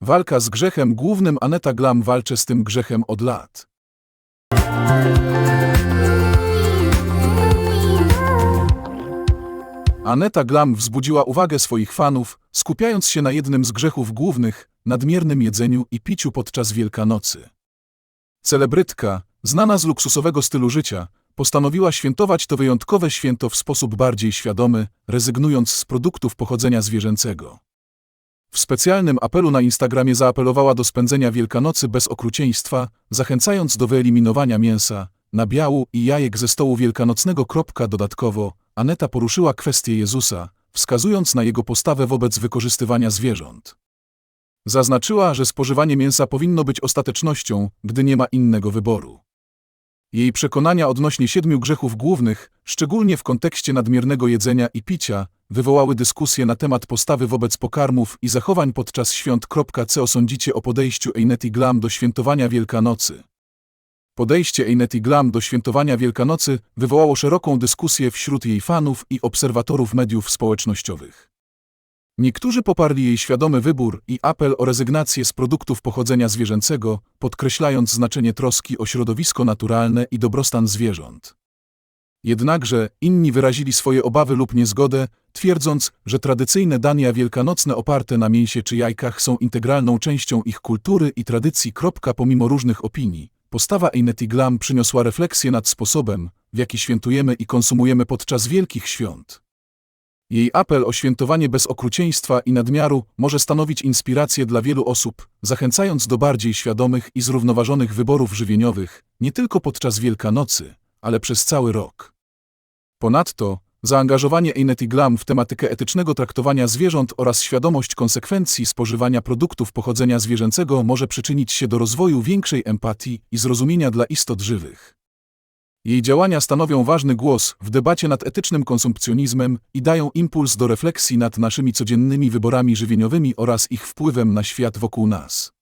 Walka z grzechem głównym Aneta Glam walczy z tym grzechem od lat. Aneta Glam wzbudziła uwagę swoich fanów, skupiając się na jednym z grzechów głównych nadmiernym jedzeniu i piciu podczas Wielkanocy. Celebrytka, znana z luksusowego stylu życia, postanowiła świętować to wyjątkowe święto w sposób bardziej świadomy, rezygnując z produktów pochodzenia zwierzęcego. W specjalnym apelu na Instagramie zaapelowała do spędzenia Wielkanocy bez okrucieństwa, zachęcając do wyeliminowania mięsa, nabiału i jajek ze stołu wielkanocnego. Dodatkowo, Aneta poruszyła kwestię Jezusa, wskazując na jego postawę wobec wykorzystywania zwierząt. Zaznaczyła, że spożywanie mięsa powinno być ostatecznością, gdy nie ma innego wyboru. Jej przekonania odnośnie siedmiu grzechów głównych, szczególnie w kontekście nadmiernego jedzenia i picia, wywołały dyskusję na temat postawy wobec pokarmów i zachowań podczas świąt. Co sądzicie o podejściu Einety Glam do świętowania Wielkanocy? Podejście Einety Glam do świętowania Wielkanocy wywołało szeroką dyskusję wśród jej fanów i obserwatorów mediów społecznościowych. Niektórzy poparli jej świadomy wybór i apel o rezygnację z produktów pochodzenia zwierzęcego, podkreślając znaczenie troski o środowisko naturalne i dobrostan zwierząt. Jednakże inni wyrazili swoje obawy lub niezgodę, twierdząc, że tradycyjne dania wielkanocne oparte na mięsie czy jajkach są integralną częścią ich kultury i tradycji. Pomimo różnych opinii, postawa Einety Glam przyniosła refleksję nad sposobem, w jaki świętujemy i konsumujemy podczas wielkich świąt. Jej apel o świętowanie bez okrucieństwa i nadmiaru może stanowić inspirację dla wielu osób, zachęcając do bardziej świadomych i zrównoważonych wyborów żywieniowych, nie tylko podczas Wielkanocy, ale przez cały rok. Ponadto, zaangażowanie Einety Glam w tematykę etycznego traktowania zwierząt oraz świadomość konsekwencji spożywania produktów pochodzenia zwierzęcego może przyczynić się do rozwoju większej empatii i zrozumienia dla istot żywych. Jej działania stanowią ważny głos w debacie nad etycznym konsumpcjonizmem i dają impuls do refleksji nad naszymi codziennymi wyborami żywieniowymi oraz ich wpływem na świat wokół nas.